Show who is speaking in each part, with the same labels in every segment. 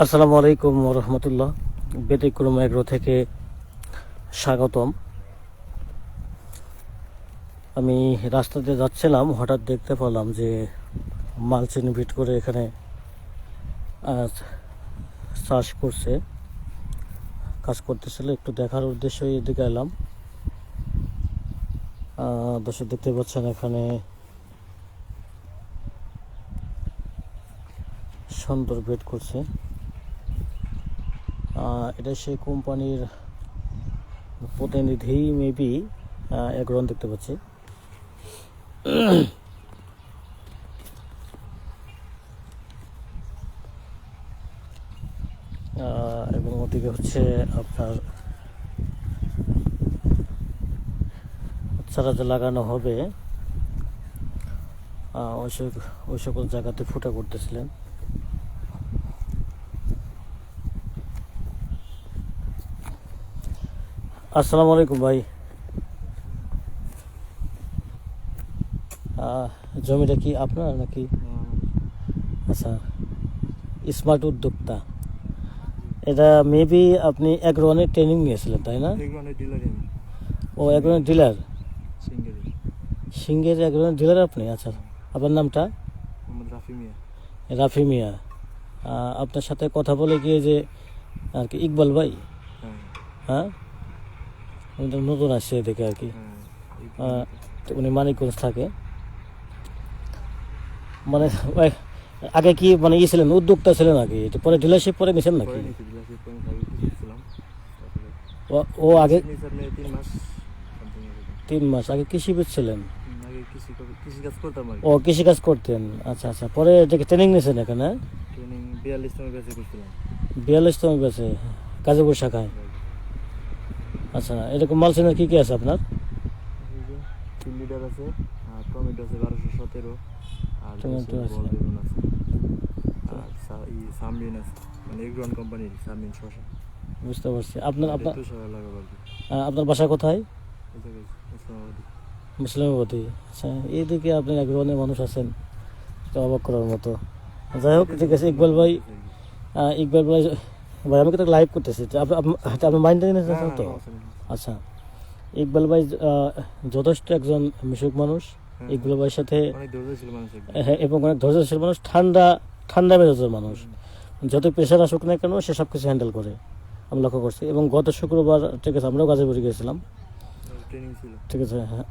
Speaker 1: আসসালামু আলাইকুম রহমতুল্লাহ। ব্যতিক্রম এগ্রো থেকে স্বাগতম। আমি রাস্তাতে যাচ্ছিলাম, হঠাৎ দেখতে পেলাম যে মালচিন ভিট করে এখানে চাষ করছে। কাজ করতেছিল, একটু দেখার উদ্দেশ্যে এদিকে এলাম। দর্শক দেখতে পাচ্ছেন এখানে সুন্দর বেড করছে। এটা সেই কোম্পানির প্রতিনিধি মেবি একরন দেখতে পাচ্ছি। এবং ওদিকে হচ্ছে আপনার চারা যে লাগানো হবে ওই সকল জায়গাতে ফুটা করতেছিলেন। আসসালামু আলাইকুম ভাই। জমিটা কি আপনার নাকি? আচ্ছা স্মার্ট উদ্যোক্তা। এটা মেবি আপনি এক রনের ট্রেনিং নিয়েছিলেন তাই না? ও এক রনের ডিলার সিঙ্গের এক রনের ডিলার আপনি? আচ্ছা আপনার নামটা?
Speaker 2: রাফি মিয়া।
Speaker 1: আপনার সাথে কথা বলে গিয়ে যে আর কি ইকবাল ভাই?
Speaker 2: হ্যাঁ।
Speaker 1: হ্যাঁ? নতুন আসছে এদিকে আর কি। উনি মানিকগঞ্জ থাকে। মানে আগে কি মানে ই ছিলেন উদ্যোক্তা ছিলেন আগে এটা পরে ডিলারশিপ পরে নিছেন নাকি? ও- আগে
Speaker 2: তিন মাস
Speaker 1: তিন মাস আগে কৃষিবিদ ছিলেন? ও কৃষিকাজ করতেন। আচ্ছা আচ্ছা পরে ট্রেনিং নিয়েছেন এখানে? বিয়াল্লিশতম বেছে গাজীপুর শাখায় আচ্ছা এরকম মাল চেনার কী কী আছে আপনার?
Speaker 2: তিন লিটার আছে আর টমেটো আছে বারোশো সতেরো আর
Speaker 1: টমেটো আছে।
Speaker 2: আর সামবিন মানে এগ্রন কোম্পানির সামবিন শসা।
Speaker 1: বুঝতে পারছি। আপনার আপনার আপনার বাসা কোথায়?
Speaker 2: ইসলামাবাদী।
Speaker 1: আচ্ছা এইদিকে আপনি এক ধরনের মানুষ আছেন অবাক করার মতো। যাই হোক ঠিক আছে ইকবাল ভাই ইকবাল ভাই ভাই আমি কিন্তু লাইভ করতেছি? আপনি আপ- আপনি মাইন্ডে নিয়েছেন
Speaker 2: হ্যাঁ,
Speaker 1: তো
Speaker 2: হ্যাঁ, নেই।
Speaker 1: আচ্ছা। ইকবাল ভাই যথেষ্ট একজন মিশুক মানুষ।
Speaker 2: হ্যাঁ,
Speaker 1: ইকবাল ভাইয়ের সাথে হ্যাঁ, এবং অনেক ধৈর্যশীল মানুষ ঠান্ডা ঠান্ডা মেজাজের মানুষ। যত প্রেশার আসুক না কেন সে সব কিছু হ্যান্ডেল করে। আমি লক্ষ্য করছি। এবং গত শুক্রবার ঠিক আছে আমরাও গাজীপুরে গিয়েছিলাম।
Speaker 2: ট্রেনিং ছিল।
Speaker 1: ঠিক আছে হ্যাঁ।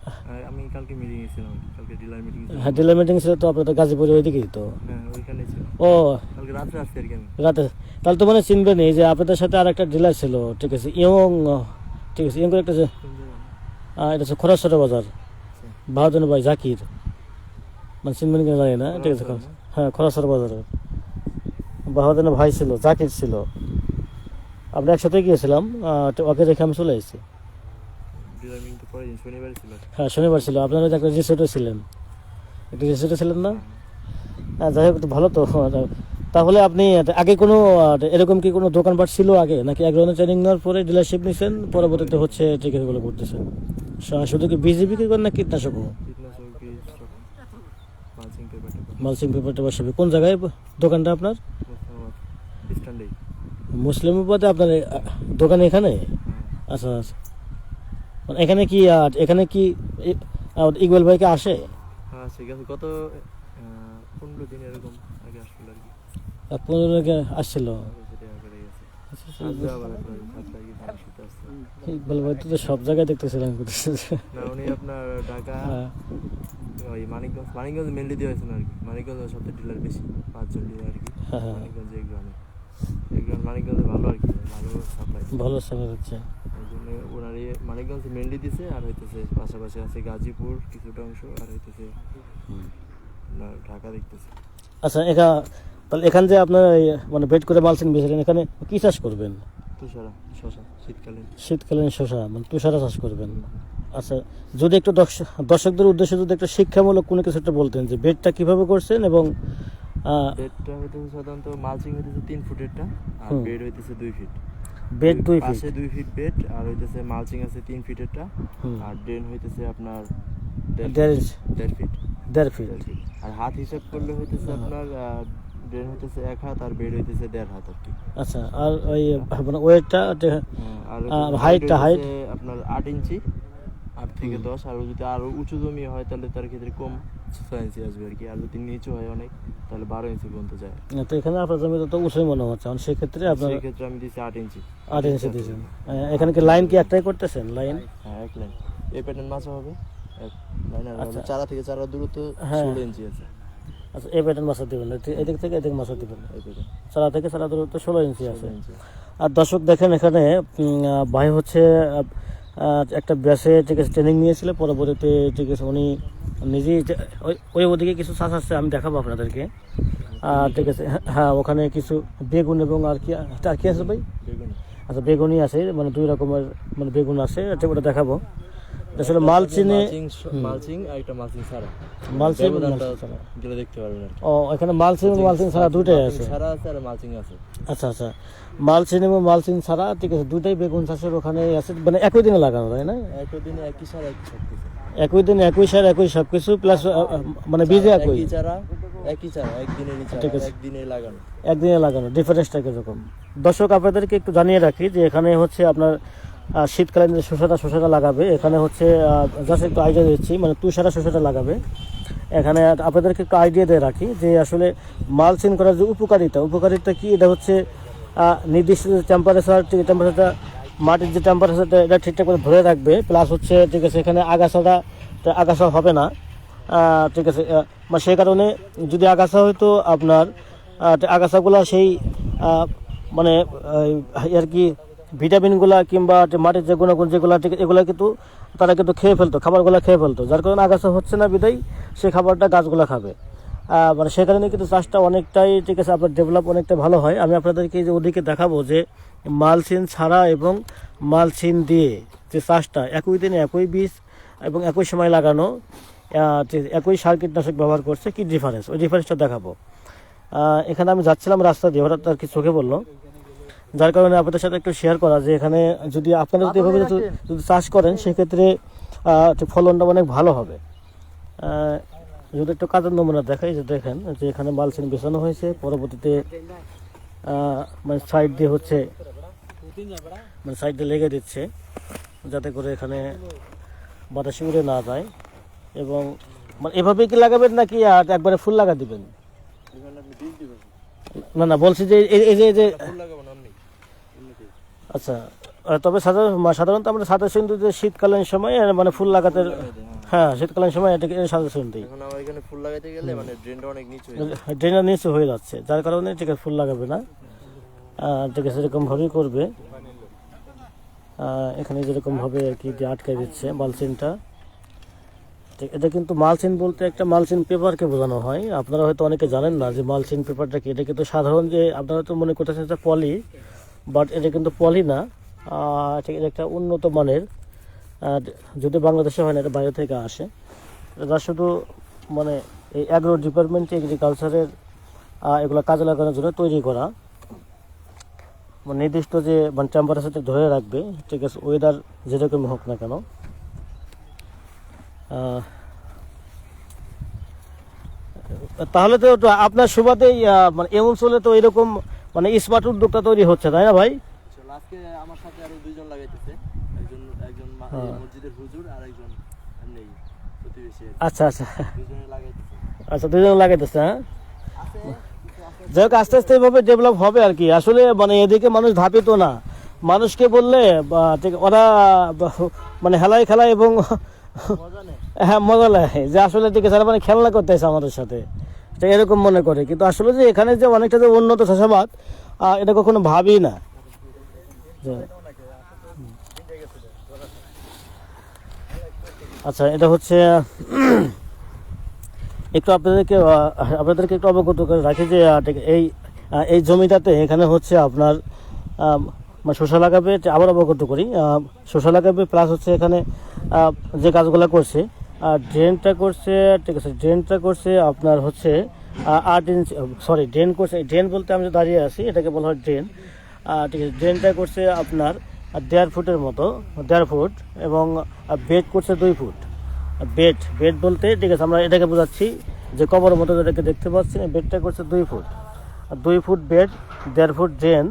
Speaker 2: আমি কালকে মিটিং ছিলাম কালকে ডিলার মিটিং ছিল
Speaker 1: হ্যাঁ ডিলার মিটিং ছিল তো আপনাদের গাজীপুরে ওইদিকেই তো।
Speaker 2: হ্যাঁ ওইখানে ছিল।
Speaker 1: ও।
Speaker 2: কালকে রাত্রে আসছি আর কি আমি।
Speaker 1: রাতে? তাহলে তো মানে চিনবেন এই যে আপনাদের সাথে আর একটা ডিলার ছিল ঠিক আছে ইয়ং ঠিক আছে ইয়ং করে একটা এটা হচ্ছে খরাসরা বাজার। বাহাদুর ভাই জাকির। মানে চিনবেন কিনা জানি না ঠিক আছে হ্যাঁ খরাসরা বাজারে বাহাদুর ভাই ছিল জাকির ছিল। আমরা একসাথে গিয়েছিলাম ওকে রেখে আমি চলে এসেছি
Speaker 2: ডিলার মিটিং তো পরের দিন শনিবার ছিল
Speaker 1: হ্যাঁ শনিবার ছিল। আপনারা একটা রিসোর্টে ছিলেন। একটা রিসোর্টে ছিলেন না? হ্যাঁ যাই হোক তো ভালো তো। তাহলে আপনি আগে কোনো এরকম কি কোনো দোকানপাট ছিল আগে? নাকি এক ধরনের ট্রেনিং নেওয়ার পরে ডিলারশিপ নিয়েছেন পরবর্তীতে হচ্ছে টিকিটগুলো করতেছেন? শুধু কি বীজ বিক্রি করেন না
Speaker 2: কীটনাশক?
Speaker 1: মালসিং পেপার টেপার। সবই। কোন জায়গায় দোকানটা আপনার? মুসলিমাবাদে আপনার দোকান এখানে? আচ্ছা আচ্ছা। মানে এখানে কি এখানে কি ইকবাল ভাইকে আসে?
Speaker 2: হ্যাঁ ঠিক আছে গত পনেরো দিন এরকম আগে আসছিল আর কি।
Speaker 1: পনেরো দিন আগে আসছিল?
Speaker 2: গেছে।
Speaker 1: আচ্ছা, আচ্ছা, ইকবাল ভাই তো সব জায়গায় দেখতেছিলাম
Speaker 2: না উনি আপনার ঢাকা
Speaker 1: হ্যাঁ।
Speaker 2: ওই মানিকগঞ্জ মানিকগঞ্জ মেনলি দিয়ে হয়েছিল আর কি। মানিকগঞ্জের সবচেয়ে ডিলার বেশি পাঁচজন ডিলার আর কি।
Speaker 1: হ্যাঁ, হ্যাঁ।
Speaker 2: মানিকগঞ্জে মানিকগঞ্জে ভালো আর কি ভালো সাপ্লাই
Speaker 1: ভালো সেবা হচ্ছে।
Speaker 2: জন্য ওনার ইয়ে মানিকগঞ্জ মেনলি দিছে আর হইতেছে পাশাপাশি আছে গাজীপুর কিছুটা অংশ আর হইতেছে ঢাকা দেখতেছে।
Speaker 1: আচ্ছা এখা তাহলে এখান যে আপনার মানে বেড করে মালসিন বেছিলেন এখানে কি চাষ করবেন?
Speaker 2: তুষারা শশা শীতকালীন।
Speaker 1: শীতকালীন শশা মানে তুষারা চাষ করবেন। আচ্ছা যদি একটু দর্শ- দর্শকদের উদ্দেশ্যে যদি একটা শিক্ষামূলক কোনো কিছু একটা বলতেন যে বেডটা কীভাবে করছেন এবং
Speaker 2: বেডটা হইতেছে সাধারণত মালচিং হইতেছে তিন ফুটেরটা আর বেড হইতেছে দুই ফিট
Speaker 1: বেড দুই ফিট
Speaker 2: পাশে দুই ফিট বেড আর হইতেছে মালচিং আছে তিন ফিটেরটা আর ড্রেন হইতেছে আপনার দেড় ফিট- দেড় ফিট আর হাত হিসাব করলে হইতেছে আপনার ড্রেন হইতেছে এক হাত আর বেড হইতেছে দেড় হাত আর কি।
Speaker 1: আচ্ছা আর ওই মানে ওয়েটটা
Speaker 2: হ্যাঁ, আর height? হইতেছে আপনার আট ইঞ্চি আট থেকে দশ আর যদি আরও উঁচু জমি হয় তাহলে তার ক্ষেত্রে কম। ছয় ইঞ্চি আসবে আর কি। আর যদি নিচু হয় অনেক তাহলে বারো ইঞ্চি পর্যন্ত যায়।
Speaker 1: তো এখানে আপনার জমিতে তো উঁচুই মনে হচ্ছে। সেক্ষেত্রে আপনার
Speaker 2: সেই আমি দিচ্ছি আট ইঞ্চি।
Speaker 1: আট ইঞ্চি দিয়েছেন। এখানে কি লাইন কি একটাই করতেছেন? লাইন
Speaker 2: হ্যাঁ এক লাইন এই প্যাটার্ন মাছ হবে।
Speaker 1: আচ্ছা।
Speaker 2: হলো চারা থেকে চারা দূরত্ব
Speaker 1: হ্যাঁ।
Speaker 2: ষোলো ইঞ্চি আছে।
Speaker 1: আচ্ছা এই প্যাটার্ন মাছা দিবেন এদিক থেকে এদিক মাছা দিবেন চারা থেকে চারা দূরত্ব ষোলো ইঞ্চি আছে। আর দর্শক দেখেন এখানে ভাই হচ্ছে একটা ব্যাসে ঠিক আছে ট্রেনিং নিয়েছিল। পরবর্তীতে ঠিক আছে উনি নিজেই ওই- ওই ওদিকে কিছু চাষ আছে আমি দেখাবো আপনাদেরকে। আর ঠিক আছে হ্যাঁ, হ্যাঁ ওখানে কিছু বেগুন এবং আর কি আর কি আছে ভাই? আচ্ছা বেগুনি আছে মানে দুই রকমের মানে বেগুন আছে আচ্ছা ওটা দেখাবো। আসলে মাল চিনে
Speaker 2: মালচিং আর একটা মালচিং ছাড়া।
Speaker 1: মালচিং ছাড়া।
Speaker 2: দেখতে পারবেন
Speaker 1: ও এখানে মালচিং মালচিং ছাড়া দুটাই আছে?
Speaker 2: ছাড়া আছে আর মালচিং আছে।
Speaker 1: আচ্ছা আচ্ছা। মালচিং এবং মালচিং ছাড়া ঠিক আছে দুটাই বেগুন চাষের ওখানে আছে মানে একই দিনে লাগানো তাই না?
Speaker 2: একই দিনে একই সার একই
Speaker 1: একই দিন একই সার একই সব কিছু প্লাস মানে বীজে একই।
Speaker 2: চারা একই চারা একদিনেরই। একদিনে লাগানো।
Speaker 1: একদিনে লাগানো ডিফারেন্সটা কীরকম দর্শক আপনাদেরকে একটু জানিয়ে রাখি যে এখানে হচ্ছে আপনার শীতকালীন যে শসাটা শসাটা লাগাবে এখানে হচ্ছে জাস্ট একটু আইডিয়া দিচ্ছি মানে তুষারা শসাটা লাগাবে। এখানে আপনাদেরকে একটু আইডিয়া দিয়ে রাখি যে আসলে মালচিন করার যে উপকারিতা উপকারিতা কি? এটা হচ্ছে নির্দিষ্ট টেম্পারেচার টেম্পারেচারটা মাটির যে টেম্পারেচারটা এটা ঠিকঠাক করে ধরে রাখবে। প্লাস হচ্ছে, ঠিক আছে, এখানে আগাছাটা আগাছা হবে না। ঠিক আছে সেই কারণে যদি আগাছা হয়তো আপনার আগাছাগুলা সেই মানে আর কি ভিটামিনগুলা কিংবা মাটির যে গুণাগুণ যেগুলো এগুলো কিন্তু তারা কিন্তু খেয়ে ফেলতো, খাবারগুলো খেয়ে ফেলতো। যার কারণে আগাছা হচ্ছে না বিদায় সেই খাবারটা গাছগুলো খাবে। মানে সে কারণে কিন্তু চাষটা অনেকটাই, ঠিক আছে, আপনার ডেভেলপ অনেকটা ভালো হয়। আমি আপনাদেরকে যে ওদিকে দেখাবো যে মালচিন ছাড়া এবং মালচিন দিয়ে যে চাষটা একই দিনে একই বীজ এবং একই সময় লাগানো একই সার কীটনাশক ব্যবহার করছে কি ডিফারেন্স ওই ডিফারেন্সটা দেখাবো। এখানে আমি যাচ্ছিলাম রাস্তা দিয়ে হঠাৎ আর কি চোখে বলল যার কারণে আপনাদের সাথে একটু শেয়ার করা যে এখানে যদি আপনারা যদি এভাবে যদি- চাষ করেন সেক্ষেত্রে ফলনটা অনেক ভালো হবে। যদি একটু কাজের নমুনা দেখাই যে দেখেন যে এখানে মালচিন বেছানো হয়েছে পরবর্তীতে মানে সাইড দিয়ে হচ্ছে মানে সাইড দিয়ে লেগে দিচ্ছে, যাতে করে এখানে বাতাসে উড়ে না যায় এবং মানে এভাবে কি লাগাবেন নাকি আর একবারে ফুল লাগা দিবেন না না, বলছি যে এই- যে যে। আচ্ছা তবে সাধারণ সাধারণত আমরা দিই যে শীতকালীন সময় মানে ফুল লাগাতে
Speaker 2: হ্যাঁ।
Speaker 1: শীতকালীন সময় এটাকে সাজেশন দিই
Speaker 2: এখন আমার এখানে ফুল লাগাইতে গেলে মানে ড্রেনটা অনেক নিচু হয়ে যায়।
Speaker 1: ড্রেনার নিচু হয়ে যাচ্ছে যার কারণে ঠিক আছে ফুল লাগাবে না আহ, ঠিক আছে সেরকমভাবেই করবে এখানে যেরকমভাবে আর কি আটকে দিচ্ছে মালচিনটা এটা কিন্তু মালচিন বলতে একটা মালচিন পেপারকে বোঝানো হয় আপনারা হয়তো অনেকে জানেন না যে মালচিন পেপারটা কি এটা কিন্তু সাধারণ যে আপনারা তো মনে করতেছেন যে পলি বাট এটা কিন্তু পলি না আহ, এটা একটা উন্নত মানের আহ, যদি বাংলাদেশে হয় না এটা বাইরে থেকে আসে। এটা শুধু মানে এই অ্যাগ্রো ডিপার্টমেন্ট এগ্রিকালচারের এগুলো কাজে লাগানোর জন্য তৈরি করা। মানে নির্দিষ্ট যে মানে টেম্পারেচারটা ধরে রাখবে। ঠিক আছে ওয়েদার যেরকম হোক না কেন। তাহলে তো আপনার সুবাদেই মানে এই অঞ্চলে তো এরকম মানে স্মার্ট উদ্যোগটা তৈরি হচ্ছে তাই না ভাই?
Speaker 2: আজকে আমার সাথে আরও দুইজন লাগাইতেছে একজন একজন মা- এই
Speaker 1: হ্যাঁ।
Speaker 2: মসজিদের হুজুর আর একজন এমনি প্রতিবেশী
Speaker 1: আচ্ছা আচ্ছা।
Speaker 2: দুজনে লাগাইতেছে।
Speaker 1: আচ্ছা দুজন লাগাইতেছে হ্যাঁ? যাই হোক আস্তে আস্তে এভাবে ডেভেলপ হবে আর কি। আসলে মানে এদিকে মানুষ ধাপিত না। মানুষকে বললে ওরা মানে হেলায় খেলায় এবং হ্যাঁ মজা লাগে যে আসলে ঠিক আছে মানে খেলনা করতে করতেছে আমাদের সাথে তো এরকম মনে করে। কিন্তু আসলে যে এখানে যে অনেকটা যে উন্নত চাষাবাদ এটা কখনো ভাবি না যে- আচ্ছা এটা হচ্ছে, একটু আপনাদেরকে আপনাদেরকে একটু অবগত করে রাখি যে এই এই জমিটাতে এখানে হচ্ছে আপনার মানে শসা লাগাবে আবার অবগত করি শসা লাগাবে প্লাস হচ্ছে এখানে যে কাজগুলো করছে, আর ড্রেনটা করছে, ঠিক আছে ড্রেনটা করছে আপনার হচ্ছে আট ইঞ্চ সরি ড্রেন করছে ড্রেন বলতে আমি দাঁড়িয়ে আছি, এটাকে বলা হয় ড্রেন ঠিক আছে ড্রেনটা করছে আপনার দেড় ফুটের মতো, দেড় ফুট এবং বেড করছে দুই ফুট। বেড বেড বলতে, ঠিক আছে, আমরা এটাকে বোঝাচ্ছি যে কবরের মতো যেটাকে দেখতে পাচ্ছি বেডটা করছে দুই ফুট। দুই ফুট বেড দেড় ফুট ড্রেন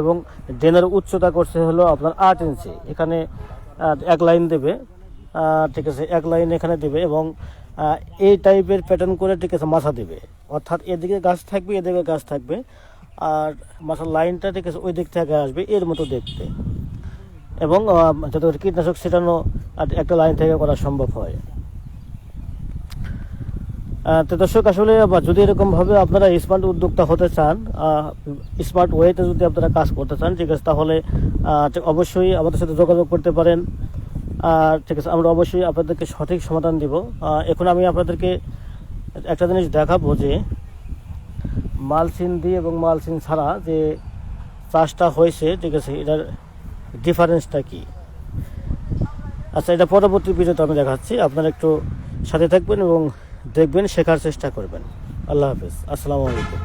Speaker 1: এবং ড্রেনের উচ্চতা করছে হলো আপনার আট ইঞ্চি এখানে এক লাইন দেবে ঠিক আছে, এক লাইন এখানে দেবে এবং এই টাইপের প্যাটার্ন করে, ঠিক আছে, মাথা দেবে। অর্থাৎ এদিকে গাছ থাকবে, এদিকে গাছ থাকবে। আর মাথার লাইনটা আছে ওই দিক থেকে আসবে, এর মতো দেখতে। এবং যাতে কীটনাশক ছিটানো একটা লাইন থেকে করা সম্ভব হয়। তো দর্শক, আসলে যদি এরকমভাবে আপনারা স্মার্ট উদ্যোক্তা হতে চান স্মার্ট ওয়েতে যদি আপনারা কাজ করতে চান, ঠিক আছে, তাহলে অবশ্যই আমাদের সাথে যোগাযোগ করতে পারেন। আর, ঠিক আছে, আমরা অবশ্যই আপনাদেরকে সঠিক সমাধান দিব। এখন আমি আপনাদেরকে একটা জিনিস দেখাবো যে মালচিন দিয়ে এবং মালসিন ছাড়া যে চাষটা হয়েছে, ঠিক আছে, এটার ডিফারেন্সটা কি? আচ্ছা এটা পরবর্তী ভিডিওতে আমি দেখাচ্ছি। আপনারা একটু সাথে থাকবেন এবং দেখবেন, শেখার চেষ্টা করবেন। আল্লাহ হাফিজ। আসসালামু আলাইকুম।